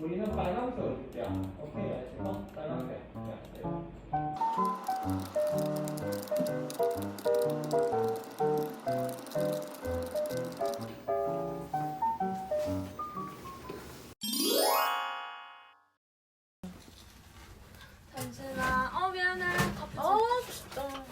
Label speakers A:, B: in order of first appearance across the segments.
A: 우리는 빨간색 올릴게요. 오케이, 알겠어? 빨간색. 자, 네.
B: 잠시만. 어 미안해. 어 진짜.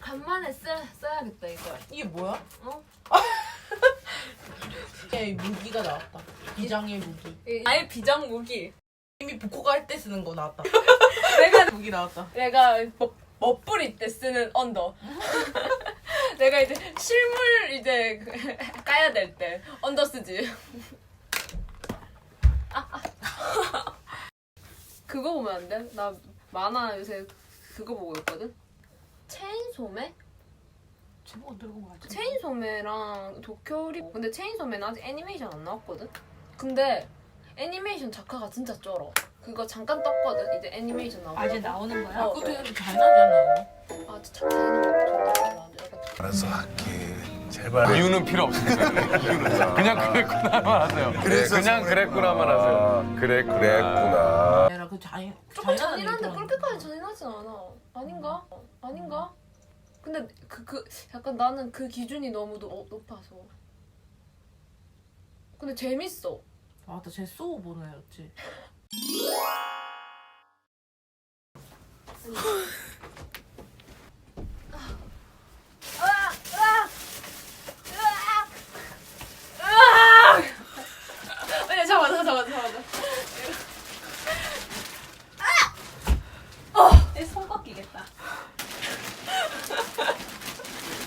B: 간만에 쓰, 써야겠다 이걸.
C: 이게 뭐야?
B: 어?
C: 이 무기가 나왔다. 비장의 무기.
B: 아예 비장 무기.
C: 이미 부코가 할 때 쓰는 거 나왔다.
B: 내가
C: 무기 나왔다.
B: 내가 뭐, 멋부릴 때 쓰는 언더. 내가 이제 실물 이제 그 까야 될 때 언더 쓰지. 아, 아. 그거 보면 안 돼? 나 만화 요새 그거 보고 있거든. 체인소매?
C: 제목 들어본 거 같아.
B: 체인소매랑 도쿄리 근데 체인소매는 아직 애니메이션 안 나왔거든? 근데 애니메이션 작화가 진짜 쩔어 그거 잠깐 떴거든? 이제 애니메이션 나오고
D: 아 이제 나오는 거야?
B: 어,
C: 그것도 이렇게 잘 나지 않나?
B: 아 진짜 존나 쩔어
E: 알아서 할게. 제발.
F: 이유는 필요 없습니다. 이유는 그냥 그랬구나만 하세요.
E: 그래서
F: 그냥 그랬구나만 하세요. 그래
E: 그랬구나.
C: 내가 그 잔인.
B: 조금
C: 잔인한
B: 잔인한데 그렇게까지 잔인하진 않아 아닌가? 아닌가? 근데 그, 그 약간 나는 그 기준이 너무 노, 높아서 근데 재밌어
C: 아, 나쟤 쏘 보는 애였지.
B: 아니 잡아 잡아 잡아 잡아 아!
D: 손 꺾이겠다.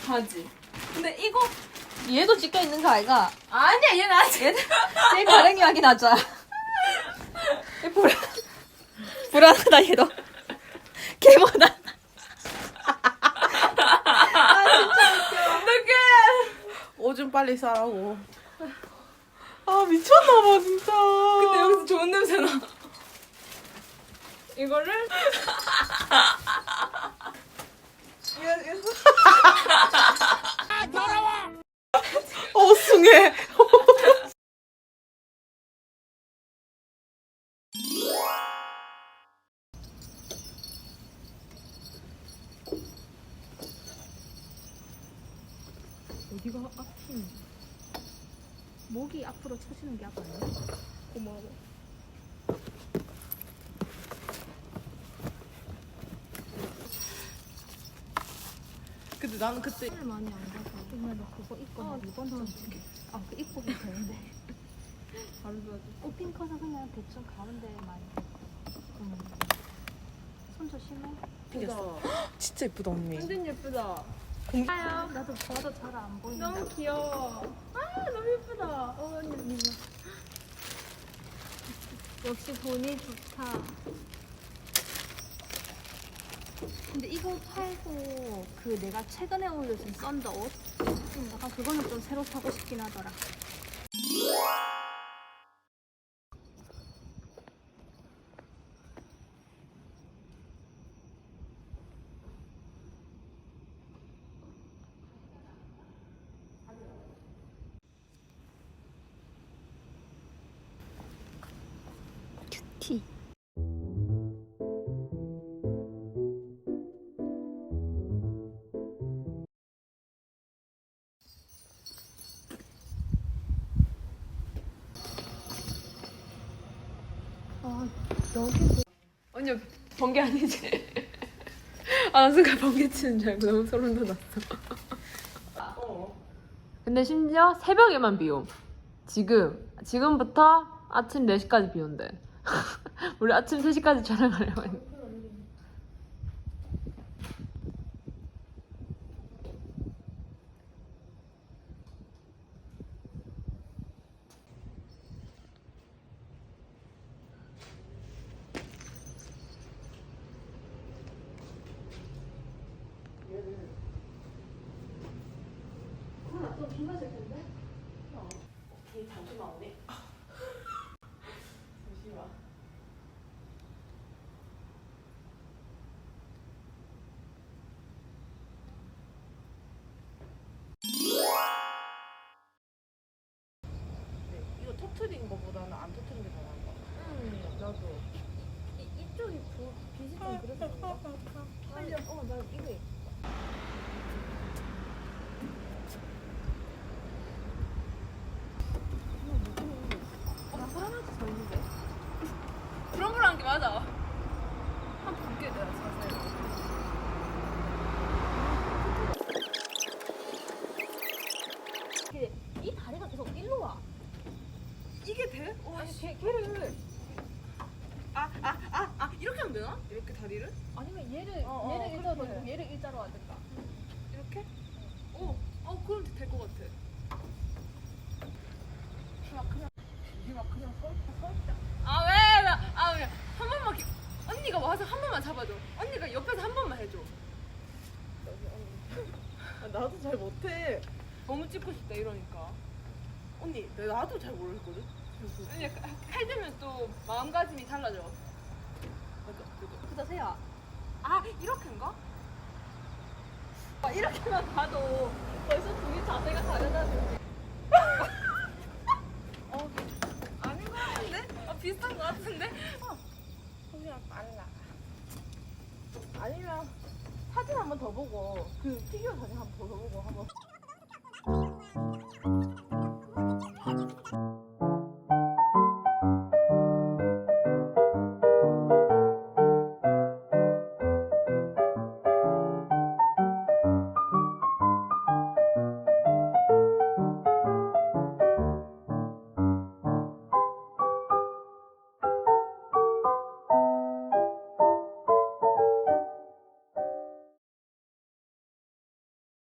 B: 하지 근데 이거
D: 찍혀 있는 거 아이가?
B: 아니야 얘는 아직
D: 얘 제일 가랭이 확인하자. 얘 불안 불안하다 얘도. 걔보다.
C: 오줌 빨리 싸라고. 아 미쳤나봐 진짜.
B: 근데 여기서 좋은 냄새 나 이거를
C: 어숭해.
D: 어디가 아픈? 목이 앞으로 쳐지는 게 아파요. 고마워.
C: 근데 나는 그때
D: 손을 많이 안 가 너 그거 입고 나 이번 주 아그 입고 면 되는데 바로 줘야지. 꽃핀 커서 그냥 대충 가운데만. 음. 손 조 심해.
C: 생겼어. 진짜 예쁘다 언니.
B: 완전 예쁘다
D: 아야 나도 봐도 잘 안 보인다.
B: 너무 귀여워 아 너무 예쁘다 어 언니 언니
D: 역시 돈이 좋다. 근데 이거 팔고 그 내가 최근에 올려준 썬더 옷? 응, 약간 그거는 좀 새로 사고 싶긴 하더라. 큐티.
B: 언니 번개 아니지? 아 순간 번개 치는 줄 알고 너무 소름 돋았어. 근데 심지어 새벽에만 비 옴. 지금 지금부터 아침 4시까지 비 온대. 우리 아침 3시까지 촬영하려고 했는데
C: 터트린 거보다는
B: 안 터트린 게 더 나은 거
G: 같아. 응. 나도. 이, 이쪽이 부, 빛이 좀
H: 그래서 그런가? 어, 나 이거.
B: 아니 걔 걔를
H: 아, 아, 아, 아, 이렇게 하면 되나? 이렇게 다리를?
G: 아니면 얘를
H: 어, 어,
G: 얘를 일자로
H: 그렇게.
G: 하고 얘를 일자로 하든가.
H: 이렇게? 어, 어, 그럼 될 것 같아.
B: 아 왜? 나, 아 그냥 한 번만 기- 언니가 와서 한 번만 잡아줘. 언니가 옆에서 한 번만 해줘.
H: 아, 나도 잘 못해.
B: 너무 찍고 싶다 이러니까.
H: 언니, 나- 나도 잘 모르겠거든?
B: 언니 할 때면 또 마음가짐이 달라져.
H: 맞아, 그거.
B: 그 자세야. 아 이렇게인가? 아, 이렇게만 봐도 벌써 둘이 자세가 다르다는. 어, 아닌 것 같은데? 아, 비슷한 것 같은데?
H: 그냥 빨라. 아니면 사진 한번 더 보고, 그 피규어 사진 한번 더 보고 한번.